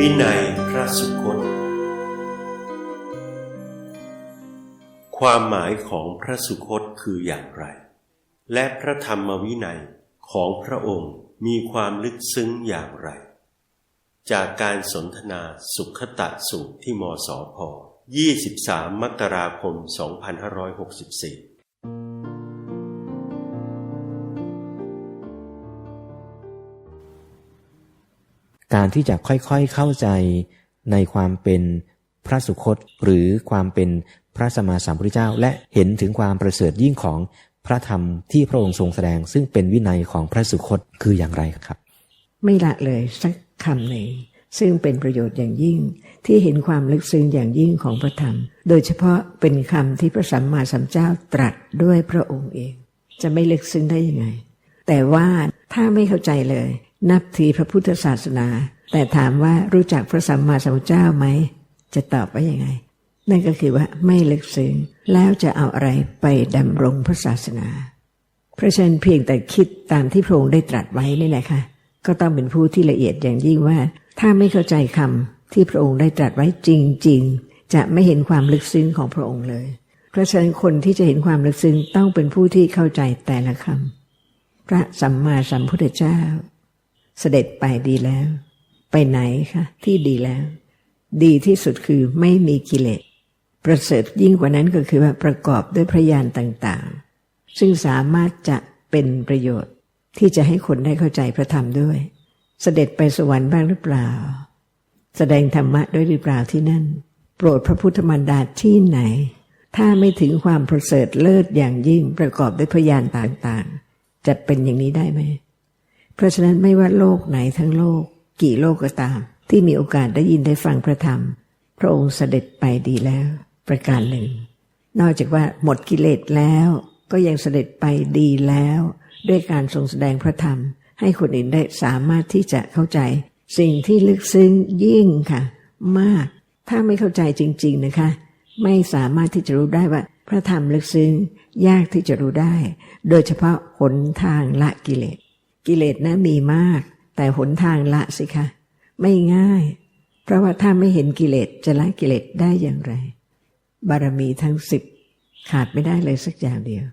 วินัยพระสุคต ความหมายของพระสุคตคืออย่างไร และพระธรรมวินัยของพระองค์มีความลึกซึ้งอย่างไร จากการสนทนาสุขตะสูตรที่มสพ 23 มกราคม 2564 การที่จะค่อยๆเข้าใจในความเป็นพระสุคตหรือความเป็นพระสมมาสัมพุทธเจ้า และเห็นถึงความประเสริฐยิ่งของพระธรรมที่พระองค์ทรงแสดง ซึ่งเป็นวินัยของพระสุคตคืออย่างไรครับ ไม่ละเลยสักคำหนึ่งซึ่งเป็นประโยชน์อย่างยิ่ง ที่เห็นความลึกซึ้งอย่างยิ่งของพระธรรม โดยเฉพาะเป็นคำที่พระสัมมาสัมพุทธเจ้าตรัสด้วยพระองค์เอง จะไม่ลึกซึ้งได้ยังไง แต่ว่าถ้าไม่เข้าใจเลย นับถือพระพุทธศาสนา แต่ถามว่ารู้จักพระสัมมาสัมพุทธเจ้าไหม จะตอบว่ายังไง นั่นก็คือว่าไม่ลึกซึ้งแล้วจะเอาอะไรไปดำรงพระศาสนาเพราะฉะนั้นเพียงแต่คิดตามที่พระองค์ได้ตรัสไว้นี่แหละค่ะ ก็ต้องเป็นผู้ที่ละเอียดอย่างยิ่งว่า ถ้าไม่เข้าใจคำที่พระองค์ได้ตรัสไว้จริง ๆ จะไม่เห็นความลึกซึ้งของพระองค์เลย เพราะฉะนั้นคนที่จะเห็นความลึกซึ้งต้องเป็นผู้ที่เข้าใจแต่ละคำพระสัมมาสัมพุทธเจ้า เสด็จไปดีแล้ว ไปไหนคะที่ดีแล้ว ดีที่สุดคือไม่มีกิเลสประเสริฐยิ่งกว่านั้นก็คือว่าประกอบด้วยพระญาณต่างๆ ซึ่งสามารถจะเป็นประโยชน์ที่จะให้คนได้เข้าใจพระธรรมด้วย เสด็จไปสวรรค์บ้างหรือเปล่า แสดงธรรมะด้วยหรือเปล่าที่นั่น โปรดพระพุทธมารดาที่ไหน ถ้าไม่ถึงความประเสริฐเลิศอย่างยิ่งประกอบด้วยพยานต่างๆ จะเป็นอย่างนี้ได้ไหม เพราะฉะนั้นไม่ว่าโลกไหนทั้งโลก กี่โลกก็ตาม ที่มีโอกาสได้ยินได้ฟังพระธรรม พระองค์เสด็จไปดีแล้ว ประการหนึ่ง นอกจากว่าหมดกิเลสแล้วก็ยังเสด็จไปดีแล้ว ด้วยการทรงแสดงพระธรรม ให้คนอื่นได้สามารถที่จะเข้าใจ สิ่งที่ลึกซึ้งยิ่งค่ะ มาก ถ้าไม่เข้าใจจริง ๆนะคะ ไม่สามารถที่จะรู้ได้ว่า พระธรรมลึกซึ้งยากที่จะรู้ได้ โดยเฉพาะหนทางละกิเลส กิเลสนะมีมาก แต่หนทางละสิคะ ไม่ง่าย เพราะว่าถ้าไม่เห็นกิเลสจะละกิเลสได้อย่างไร บารมีทั้งสิบขาดไม่ได้เลยสักอย่างเดียว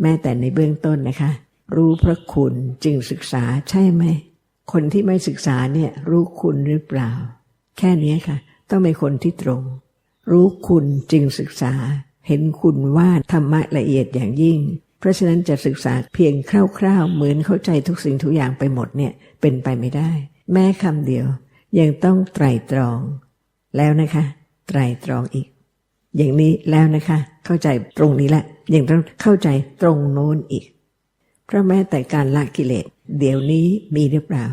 แม้แต่ในเบื้องต้นนะคะ รู้พระคุณจึงศึกษาใช่ไหม คนที่ไม่ศึกษาเนี่ยรู้คุณหรือเปล่า แค่นี้ค่ะ ต้องเป็นคนที่ตรง รู้คุณจึงศึกษา เห็นคุณว่าธรรมะละเอียดอย่างยิ่ง เพราะฉะนั้นจะศึกษาเพียงคร่าวๆ เหมือนเข้าใจทุกสิ่งทุกอย่างไปหมดเนี่ยเป็นไปไม่ได้ แม้คำเดียว ยังต้องไตรตรอง แล้วนะคะ ไตรตรองอีก อย่างนี้แล้วนะคะ เข้าใจตรงนี้แหละยังต้องเข้าใจตรงโน้นอีก เพราะแม้แต่การละกิเลสเดี๋ยวนี้มีหรือเปล่า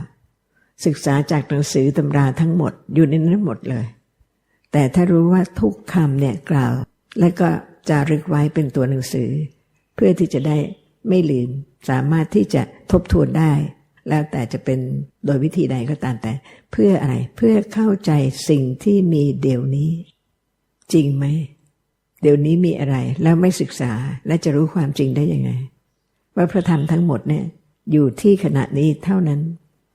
ศึกษาจากหนังสือตำราทั้งหมดอยู่ในนั้นหมดเลย แต่ถ้ารู้ว่าทุกคำเนี่ยกล่าว และก็จารึกไว้เป็นตัวหนังสือ พื่อที่จะได้ไม่ลืมสามารถที่จะทบทวนได้ แล้วแต่จะเป็นโดยวิธีใดก็ตามแต่ เพื่ออะไรเพื่อเข้าใจสิ่งที่มีเดี๋ยวนี้ จริงไหมเดี๋ยวนี้มีอะไรแล้วไม่ศึกษาและจะรู้ความจริงได้ยังไง ว่าพระธรรมทั้งหมดเนี่ยอยู่ที่ขณะนี้เท่านั้น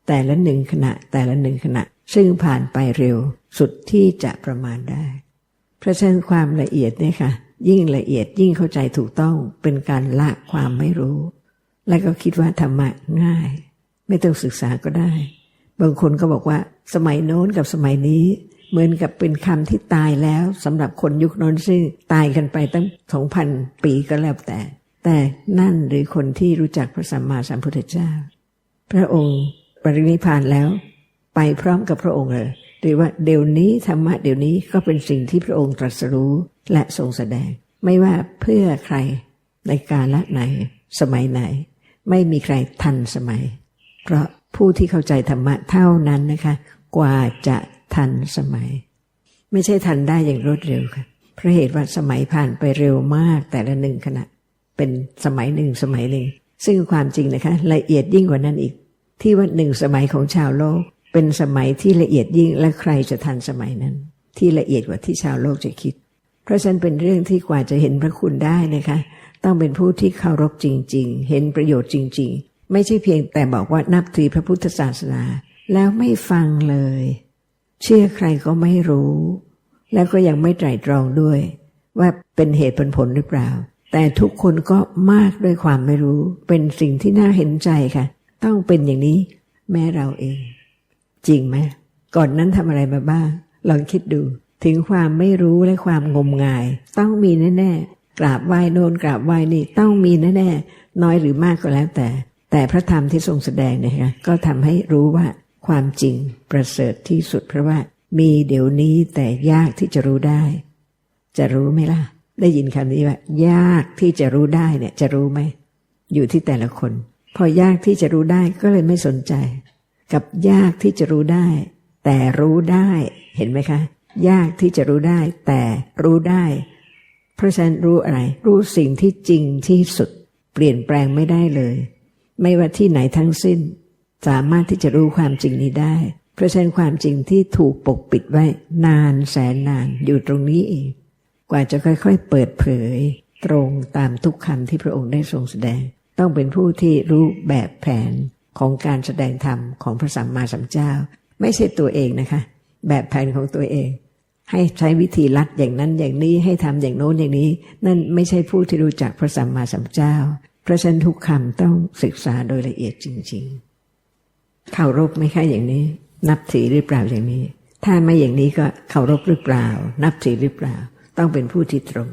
แต่ละหนึ่งขณะแต่ละหนึ่งขณะ ซึ่งผ่านไปเร็วสุดที่จะประมาณได้ เพราะฉะนั้นความละเอียดเนี่ยค่ะ ยิ่งละเอียดยิ่งเข้าใจถูกต้องเป็นการละความไม่รู้ และก็คิดว่าธรรมะง่าย ไม่ต้องศึกษาก็ได้ บางคนก็บอกว่า สมัยโน้นกับสมัยนี้ เหมือนกับเป็นคำที่ตายแล้วสำหรับคนยุคโน้นซึ่งตายกันไปตั้งสองพันปีก็แล้วแต่ แต่นั่นหรือคนที่รู้จักพระสัมมาสัมพุทธเจ้า พระองค์ปรินิพพานแล้ว ไปพร้อมกับพระองค์เลย หรือว่าเดี๋ยวนี้ธรรมะเดี๋ยวนี้ก็เป็นสิ่งที่พระองค์ตรัสรู้และทรงแสดง ไม่ว่าเพื่อใครในกาลไหน สมัยไหน ไม่มีใครทันสมัย เพราะผู้ที่เข้าใจธรรมะเท่านั้นนะคะ กว่าจะทันสมัย ไม่ใช่ทันได้อย่างรวดเร็วค่ะเพราะเหตุว่าสมัยผ่านไปเร็วมากแต่ละหนึ่งขณะ เป็นสมัยหนึ่งสมัยหนึ่ง ซึ่งความจริงนะคะ ละเอียดยิ่งกว่านั้นอีก ที่ว่าหนึ่งสมัยของชาวโลก เป็นสมัยที่ละเอียดยิ่งและใครจะทันสมัยนั้น ที่ละเอียดกว่าที่ชาวโลกจะคิด เพราะฉะนั้นเป็นเรื่องที่กว่าจะเห็นพระคุณได้นะคะ ต้องเป็นผู้ที่เคารพจริง ๆ เห็นประโยชน์จริง ๆ ไม่ใช่เพียงแต่บอกว่านับถือพระพุทธศาสนา แล้วไม่ฟังเลย เชื่อใครก็ไม่รู้ แล้วก็ยังไม่ไตร่ตรองด้วย ว่าเป็นเหตุเป็นผลหรือเปล่า แต่ทุกคนก็มากด้วยความไม่รู้ เป็นสิ่งที่น่าเห็นใจค่ะ ต้องเป็นอย่างนี้แม่เราเอง จริงไหมก่อนนั้นทำอะไรมาบ้างลองคิดดู ถึงความไม่รู้และความงมงาย ต้องมีแน่ๆกราบไหว้โนนกราบไหว้นี่ต้องมีแน่ๆน้อยหรือมากก็แล้วแต่ แต่พระธรรมที่ทรงแสดงเนี่ยคะก็ทำให้รู้ว่าความจริงประเสริฐที่สุดเพราะว่า มีเดี๋ยวนี้แต่ยากที่จะรู้ได้ จะรู้ไหมล่ะ ได้ยินคำนี้ว่า ยากที่จะรู้ได้เนี่ยจะรู้ไหมอยู่ที่แต่ละคน พอยากที่จะรู้ได้ก็เลยไม่สนใจ กับยากที่จะรู้ได้ แต่รู้ได้เห็นไหมคะ ยากที่จะรู้ได้ แต่รู้ได้ เพราะฉะนั้นรู้อะไร รู้สิ่งที่จริงที่สุด เปลี่ยนแปลงไม่ได้เลย ไม่ว่าที่ไหนทั้งสิ้น สามารถที่จะรู้ความจริงนี้ได้ เพราะฉะนั้นความจริงที่ถูกปกปิดไว้นานแสนนานอยู่ตรงนี้เองกว่าจะค่อย ๆ เปิดเผย ตรงตามทุกคำที่พระองค์ได้ทรงแสดง ต้องเป็นผู้ที่รู้แบบแผน ของการแสดงธรรมของพระสัมมาสัมพุทธเจ้า ไม่ใช่ตัวเองนะคะ แบบแผนของตัวเอง ให้ใช้วิธีลัดอย่างนั้นอย่างนี้ให้ทำอย่างโน้นอย่างนี้ นั่นไม่ใช่ผู้ที่รู้จักพระสัมมาสัมพุทธเจ้า เพราะฉะนั้นทุกคำต้องศึกษาโดยละเอียดจริง ๆเคารพไหมคะอย่างนี้ นับถือหรือเปล่าอย่างนี้ ถ้าไม่อย่างนี้ก็เคารพหรือเปล่า นับถือหรือเปล่า ต้องเป็นผู้ที่ตรง